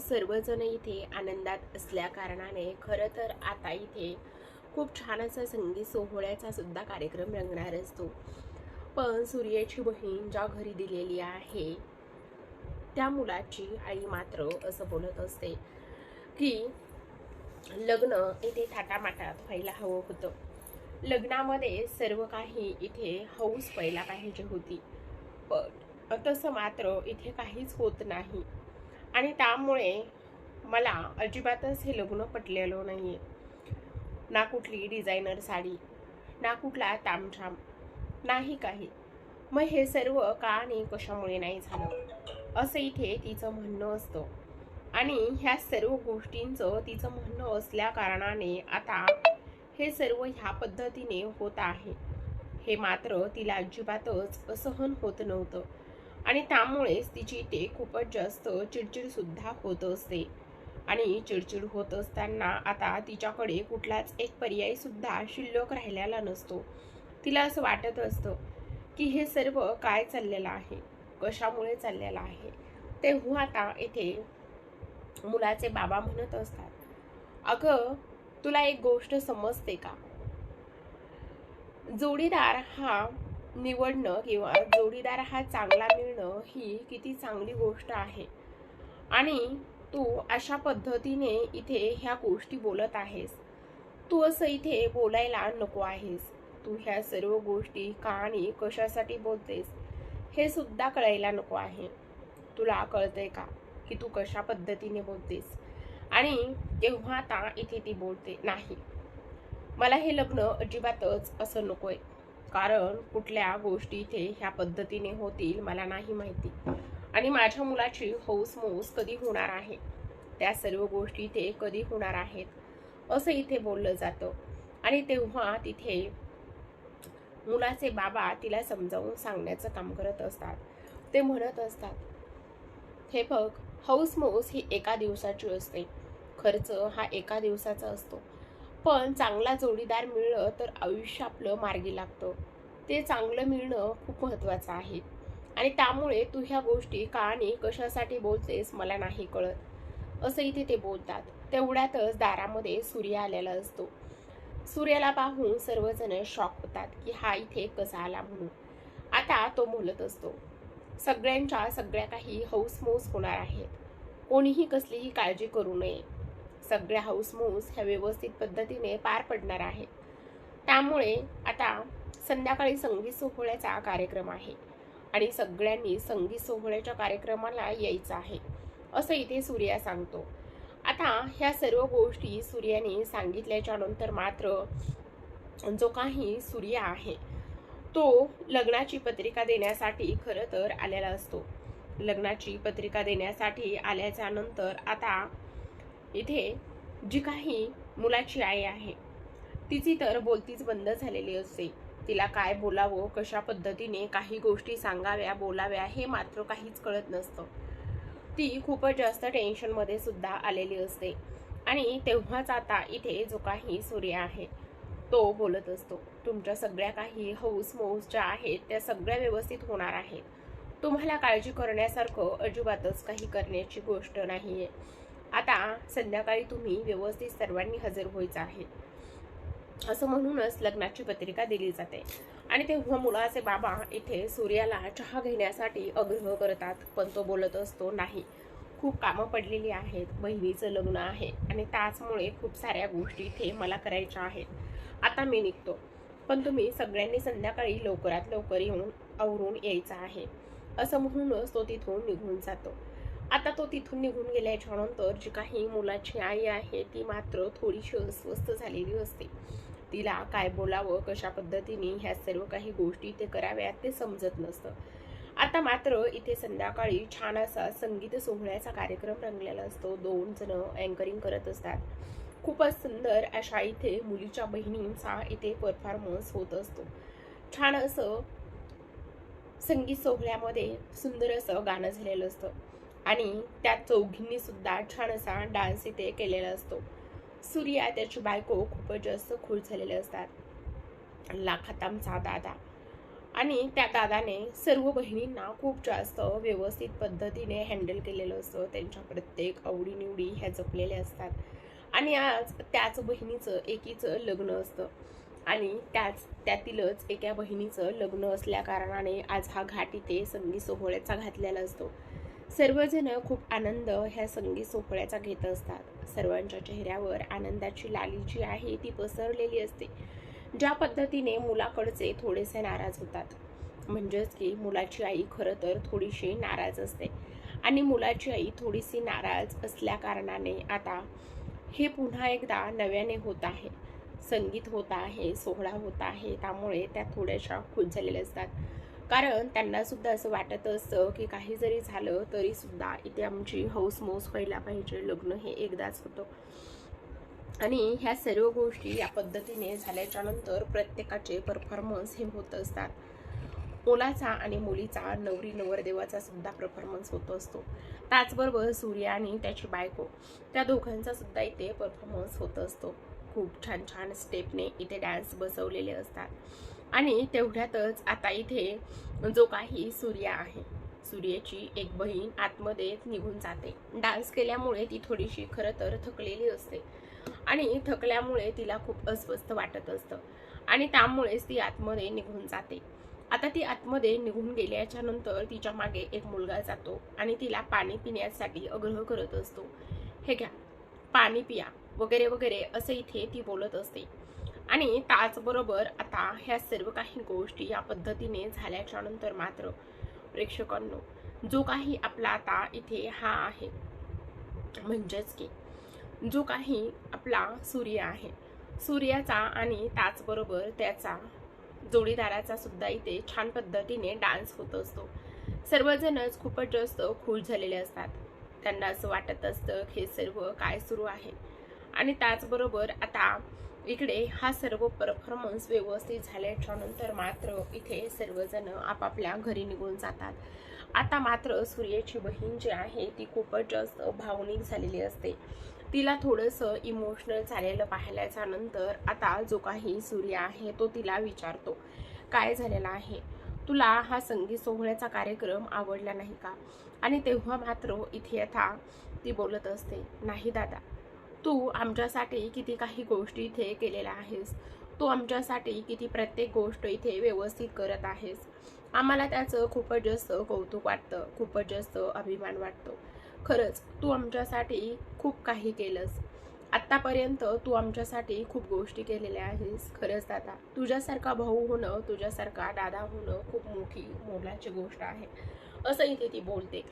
सर्वजण इथे आनंदात असल्या कारणाने खरं तर आता इथे खूप छान असा संगीत सोहळ्याचा सुद्धा कार्यक्रम रंगणार असतो. पण सूर्याची बहीण ज्या घरी दिलेली आहे त्या मुलाची आई मात्र असं बोलत असते की लग्न इथे थाटामाटात व्हायला हवं होतं. लग्नामध्ये सर्व काही इथे हौस व्हायला पाहिजे होती. पण तसं मात्र इथे काहीच होत नाही. आणि त्यामुळे मला अजिबातच हे लग्न पटलेलं नाही आहे ना कुठली डिझायनर साडी ना कुठला तामझाम नाही काही. मग हे सर्व का आणि कशामुळे नाही झालं? असं इथे तिचं म्हणणं असतं. आणि ह्या सर्व गोष्टींचं तिचं म्हणणं असल्या कारणाने आता हे सर्व ह्या पद्धतीने होत आहे. हे मात्र तिला अजिबातच असहन होत नव्हतं. आणि त्यामुळेच तिची ते खूपच जास्त चिडचिडसुद्धा होत असते. आणि चिडचिड होत असताना आता तिच्याकडे कुठलाच एक पर्यायसुद्धा शिल्लक राहिलेला नसतो. तिला असं वाटत असतं की हे सर्व काय चाललेलं आहे? कशामुळे चाललेलं आहे? तेव्हा आता इथे मुलाचे बाबा म्हणत असतात अगं तुला एक गोष्ट समजते का? जोडीदार हा निवडणं किंवा जोडीदार हा चांगला मिळणं ही किती चांगली गोष्ट आहे. आणि तू अशा पद्धतीने इथे ह्या गोष्टी बोलत आहेस. तू असं इथे बोलायला नको आहेस. तू ह्या सर्व गोष्टी का आणि कशासाठी बोलतेस हे सुद्धा कळायला नको आहे. तुला कळतंय का की तू कशा पद्धतीने बोलतेस? आणि तेव्हा आता इथे ती बोलते नाही. मला हे लग्न अजिबातच असं नकोय. कारण कुठल्या गोष्टी इथे ह्या पद्धतीने होतील मला नाही माहिती. आणि माझ्या मुलाची हौसमौस कधी होणार आहे? त्या सर्व गोष्टी इथे कधी होणार आहेत? असं इथे बोललं जातं. आणि तेव्हा तिथे मुलाचे बाबा तिला समजावून सांगण्याचं काम करत असतात. ते म्हणत असतात हे बघ हौसमौस ही एका दिवसाची असते. खर्च हा एका दिवसाचा असतो. पण चांगला जोडीदार मिळलं तर आयुष्य आपलं मार्गी लागतं. ते चांगलं मिळणं खूप महत्त्वाचं आहे. आणि त्यामुळे तू ह्या गोष्टी का आणि कशासाठी बोलतेस मला नाही कळत. असं इथे ते बोलतात. तेवढ्यातच दारामध्ये सूर्य आलेला असतो. सूर्याला पाहून सर्वजण शॉक होतात की हा इथे कसा आला म्हणून. आता तो बोलत असतो. सगळ्यांच्या सगळ्या काही हौसमौस होणार आहेत. कोणीही कसलीही काळजी करू नये. सगळ्या हाऊसमौस ह्या व्यवस्थित पद्धतीने पार पडणार आहेत. त्यामुळे आता संध्याकाळी संगीत सोहळ्याचा कार्यक्रम आहे आणि सगळ्यांनी संगीत सोहळ्याच्या कार्यक्रमाला यायचं आहे असं इथे सूर्या सांगतो. आता ह्या सर्व गोष्टी सूर्याने सांगितल्याच्या नंतर मात्र जो काही सूर्य आहे तो लग्नाची पत्रिका देण्यासाठी खरं तर आलेला असतो. लग्नाची पत्रिका देण्यासाठी आल्याच्यानंतर आता इथे जी काही मुलाची आई आहे तिची तर बोलतीच बंद झालेली असते. तिला काय बोलावं कशा पद्धतीने काही गोष्टी सांगाव्या बोलाव्या हे मात्र काहीच कळत नसतं. ती खूपच जास्त टेन्शनमध्ये सुद्धा आलेली असते. आणि तेव्हाच आता इथे जो काही सूर्य आहे तो बोलत असतो. तुमच्या सगळ्या काही हौस मौस ज्या आहेत त्या सगळ्या व्यवस्थित होणार आहेत. तुम्हाला काळजी करण्यासारखं अजिबातच काही करण्याची गोष्ट नाही आहे आता संध्याकाळी तुम्ही व्यवस्थित सर्वांनी हजर व्हायचं आहे. असं म्हणूनच लग्नाची पत्रिका दिली जाते. आणि तेव्हा मुलाचे बाबा इथे सूर्याला चहा घेण्यासाठी आग्रह करतात पण तो बोलत असतो नाही खूप कामं पडलेली आहेत बहिणीचं लग्न आहे आणि त्याचमुळे खूप साऱ्या गोष्टी इथे मला करायच्या आहेत. आता मी निघतो. पण तुम्ही सगळ्यांनी संध्याकाळी लवकरात लवकर येऊन आवरून यायचं आहे. असं म्हणूनच तो तिथून निघून जातो. आता तो तिथून निघून गेल्याच्यानंतर जी काही मुलाची आई आहे ती मात्र थोडीशी अस्वस्थ झालेली असते. तिला काय बोलावं कशा पद्धतीने ह्या सर्व काही गोष्टी ते कराव्यात ते समजत नसतं. आता मात्र इथे संध्याकाळी छान असा संगीत सोहळ्याचा कार्यक्रम रंगलेला असतो. दोन जण अँकरिंग करत असतात. खूपच सुंदर अशा इथे मुलीच्या बहिणींचा इथे परफॉर्मन्स होत असतो. छान असं संगीत सोहळ्यामध्ये सुंदर असं गाणं झालेलं असतं. आणि त्या चौघींनी सुद्धा छान असा डान्स इथे केलेला असतो. सूर्या त्याची बायको खूपच जास्त खुश झालेले असतात. लाखात आमचा दादा. आणि त्या दादाने सर्व बहिणींना खूप जास्त व्यवस्थित पद्धतीने हँडल केलेलं असतं. त्यांच्या प्रत्येक आवडीनिवडी ह्या जपलेल्या असतात. आणि आज त्याच बहिणीचं एकीचं लग्न असतं. आणि त्याच त्यातीलच एका बहिणीचं लग्न असल्या कारणाने आज हा घाट इथे संगीत सोहळ्याचा घातलेला असतो. सर्वजण खूप आनंद ह्या संगीत सोहळ्याचा घेत असतात. सर्वांच्या चेहऱ्यावर आनंदाची लाली जी आहे ती पसरलेली असते. ज्या पद्धतीने मुलाकडचे थोडेसे नाराज होतात. म्हणजेच की मुलाची आई खरं तर थोडीशी नाराज असते. आणि मुलाची आई थोडीशी नाराज असल्या कारणाने आता हे पुन्हा एकदा नव्याने होत आहे. संगीत होत आहे सोहळा होत आहे त्यामुळे त्या थोड्याशा खुश झालेल्या असतात. कारण त्यांना सुद्धा असं वाटत असतं की काही जरी झालं तरी सुद्धा इथे आमची हौस मौस व्हायला पाहिजे लग्न हे एकदाच होतं. आणि ह्या सर्व गोष्टी या पद्धतीने झाल्याच्यानंतर प्रत्येकाचे परफॉर्मन्स हे होत असतात. मुलाचा आणि मुलीचा नवरी नवरदेवाचा सुद्धा परफॉर्मन्स होत असतो. त्याचबरोबर सूर्य आणि त्याची बायको त्या दोघांचा सुद्धा इथे परफॉर्मन्स होत असतो. खूप छान छान स्टेपने इथे डान्स बसवलेले असतात. आणि तेवढ्यातच आता इथे जो काही सूर्य आहे सूर्याची एक बहीण आतमध्ये निघून जाते. डान्स केल्यामुळे ती थोडीशी खरं तर थकलेली असते आणि थकल्यामुळे तिला खूप अस्वस्थ वाटत असतं आणि त्यामुळेच ती आतमध्ये निघून जाते. आता ती आतमध्ये निघून गेल्याच्यानंतर तिच्यामागे एक मुलगा जातो आणि तिला पाणी पिण्यासाठी आग्रह करत असतो. हे घ्या पाणी पिया वगैरे वगैरे असं इथे ती बोलत असते. आणि त्याचबरोबर आता ह्या सर्व काही गोष्टी या पद्धतीने झाल्याच्यानंतर मात्र प्रेक्षकांनो जो काही आपला आता इथे हा आहे म्हणजेच की जो काही आपला सूर्य आहे सूर्याचा आणि त्याचबरोबर त्याचा जोडीदाराचा सुद्धा इथे छान पद्धतीने डान्स होत असतो. सर्वजणच खूपच जास्त खुश झालेले असतात. त्यांना असं वाटत असतं हे सर्व काय सुरू आहे. आणि त्याचबरोबर आता इकडे हा सर्व परफॉर्मन्स व्यवस्थित झाल्याच्यानंतर मात्र इथे सर्वजण आपापल्या घरी निघून जातात. आता मात्र सूर्याची बहीण जी आहे ती खूपच जास्त भावनिक झालेली असते. तिला थोडंसं इमोशनल झालेलं पाहिल्याच्या नंतर आता जो काही सूर्य आहे तो तिला विचारतो काय झालेला आहे? तुला हा संगीत सोहळ्याचा कार्यक्रम आवडला नाही का? आणि तेव्हा मात्र इथे आता ती बोलत असते नाही दादा तू आमच्यासाठी किती काही गोष्टी इथे केलेल्या आहेस. तू आमच्यासाठी किती प्रत्येक गोष्ट इथे व्यवस्थित करत आहेस. आम्हाला त्याचं खूपच जास्त कौतुक वाटतं खूपच जास्त अभिमान वाटतो. खरंच तू आमच्यासाठी खूप काही केलंस. आत्तापर्यंत तू आमच्यासाठी खूप गोष्टी केलेल्या आहेस. खरंच दादा तुझ्यासारखा भाऊ होणं तुझ्यासारखा दादा होणं खूप मोठी मोलाची गोष्ट आहे. असं इथे ती बोलते.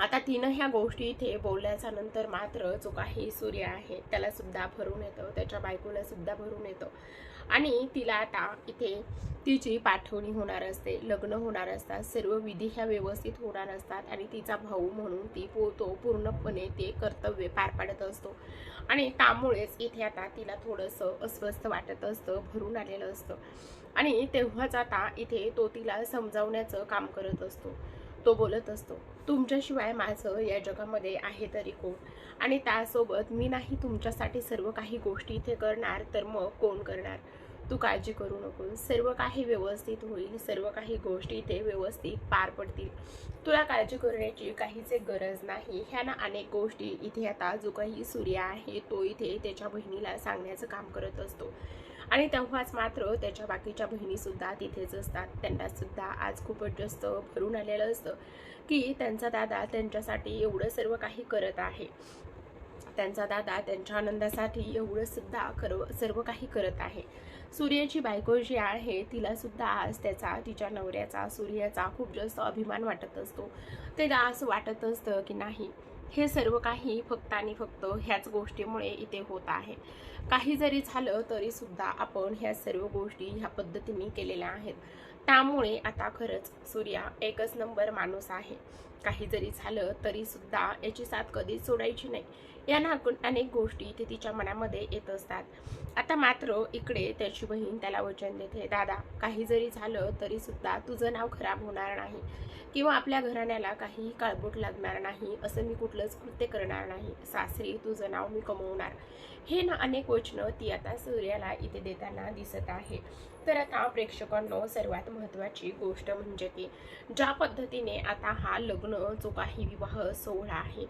आता तिनं ह्या गोष्टी इथे बोलल्याच्या नंतर मात्र जो काही सूर्य आहे त्याला सुद्धा भरून येतं त्याच्या बायकोला सुद्धा भरून येतं. आणि तिला आता इथे तिची पाठवणी होणार असते लग्न होणार असतात सर्व विधी ह्या व्यवस्थित होणार असतात आणि तिचा भाऊ म्हणून ती तो पूर्णपणे ते कर्तव्य पार पाडत असतो. आणि त्यामुळेच इथे आता तिला थोडंसं अस्वस्थ वाटत असतं भरून आलेलं असतं. आणि तेव्हाच आता इथे तो तिला समजावण्याचं काम करत असतो. तो बोलत असतो तुमच्याशिवाय माझं या जगामध्ये आहे तरी कोण? आणि त्यासोबत मी नाही तुमच्यासाठी सर्व काही गोष्टी इथे करणार तर मग कोण करणार? तू काळजी करू नको सर्व काही व्यवस्थित होईल. सर्व काही गोष्टी इथे व्यवस्थित पार पडतील. तुला काळजी करण्याची काहीच गरज नाही. ह्या ना अनेक गोष्टी इथे आता जो काही सूर्य आहे तो इथे त्याच्या बहिणीला सांगण्याचं काम करत असतो. आणि तेव्हाच मात्र त्याच्या बाकीच्या बहिणीसुद्धा तिथेच असतात. त्यांनासुद्धा आज खूपच जास्त भरून आलेलं असतं की त्यांचा दादा त्यांच्यासाठी एवढं सर्व काही करत आहे. त्यांचा दादा त्यांच्या आनंदासाठी एवढंसुद्धा कर सर्व काही करत आहे. सूर्याची बायको जी आहे तिलासुद्धा आज त्याचा तिच्या नवऱ्याचा सूर्याचा खूप जास्त अभिमान वाटत असतो. त्याला असं वाटत असतं की नाही हे सर्व काही फक्त आणि फक्त ह्याच गोष्टीमुळे इथे होत आहे. काही जरी झालं तरी सुद्धा आपण ह्या सर्व गोष्टी ह्या पद्धतीने केलेल्या आहेत. त्यामुळे आता खरंच सूर्या एकच नंबर माणूस आहे. काही जरी झालं तरी सुद्धा याची साथ कधीच सोडायची नाही. या नाकून अनेक गोष्टी ते तिच्या मनामध्ये येत असतात. आता मात्र इकडे त्याची बहीण त्याला वचन देते दादा काही जरी झालं तरी सुद्धा तुझं नाव खराब होणार नाही किंवा आपल्या घराण्याला काहीही काळबोट लागणार नाही असं मी कुठलंच कृत्य करणार नाही. सासरी तुझं नाव मी कमवणार. हे ना अनेक कोचनं ती आता सूर्याला इथे देताना दिसत आहे. तर आता प्रेक्षकांनो सर्वात महत्त्वाची गोष्ट म्हणजे की ज्या पद्धतीने आता हा लग्न जो काही विवाह सोहळा आहे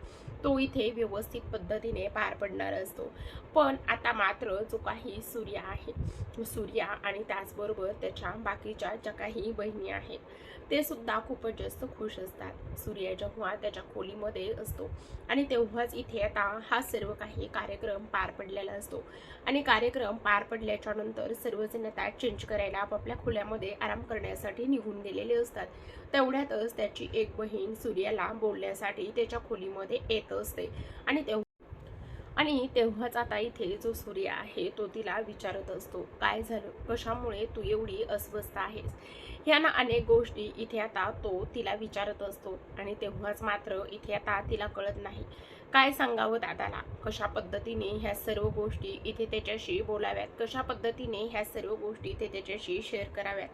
तो इथे व्यवस्थित पद्धतीने पार पडणार असतो. पण आता मात्र जो काही सूर्य आहे सूर्या आणि त्याचबरोबर त्याच्या बाकीच्या ज्या काही बहिणी आहेत ते सुद्धा खूपच जास्त खुश असतात. सूर्य जेव्हा त्याच्या खोलीमध्ये असतो आणि तेव्हाच इथे आता हा सर्व काही कार्यक्रम पार पडलेला असतो. आणि कार्यक्रम पार पडल्याच्या नंतर सर्वजण त्या चेंज करायला आपापल्या खोल्यामध्ये आराम करण्यासाठी निघून गेलेले असतात. तेवढ्यातच त्याची एक बहीण सूर्याला बोलण्यासाठी त्याच्या खोलीमध्ये येत असते. आणि तेव्हा आणि तेव्हाच आता इथे जो सूर्य आहे तो तिला विचारत असतो काय झालं? कशामुळे तू एवढी अस्वस्थ आहेस? ह्या ना अनेक गोष्टी इथे आता तो तिला विचारत असतो. आणि तेव्हाच मात्र इथे आता तिला कळत नाही. काय सांगावं दादाला? कशा पद्धतीने ह्या सर्व गोष्टी इथे त्याच्याशी बोलाव्यात? कशा पद्धतीने ह्या सर्व गोष्टी ते त्याच्याशी शेअर कराव्यात?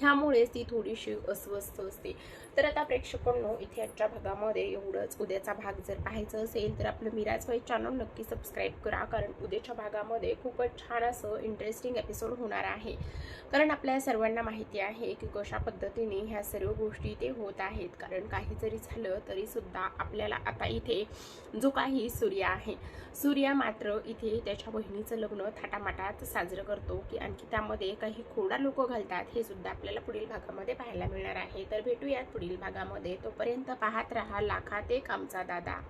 ह्यामुळेच ती थोडीशी अस्वस्थ असते. तर आता प्रेक्षकांनो इथे आजच्या भागामध्ये एवढंच. उद्याचा भाग जर पाहायचं असेल तर आपलं मिराज वाईट चॅनल नक्की सबस्क्राईब करा कारण उद्याच्या भागामध्ये खूपच छान असं इंटरेस्टिंग एपिसोड होणार आहे. कारण आपल्या सर्वांना माहिती आहे की कशा पद्धतीने ह्या सर्व गोष्टी ते होत आहेत. कारण काही जरी झालं तरीसुद्धा आपल्याला आता इथे जो काही सूर्य आहे. सूर्य मात्र इथे त्याच्या बहिणीचं लग्न थाटामाटात साजरं करतो की आणखी त्यामध्ये काही खोडा लोक घालतात हे सुद्धा आपल्याला पुढील भागामध्ये पाहायला मिळणार आहे. तर भेटूयात पुढील भागामध्ये. तोपर्यंत पाहत राहा लाखात एक आमचा दादा.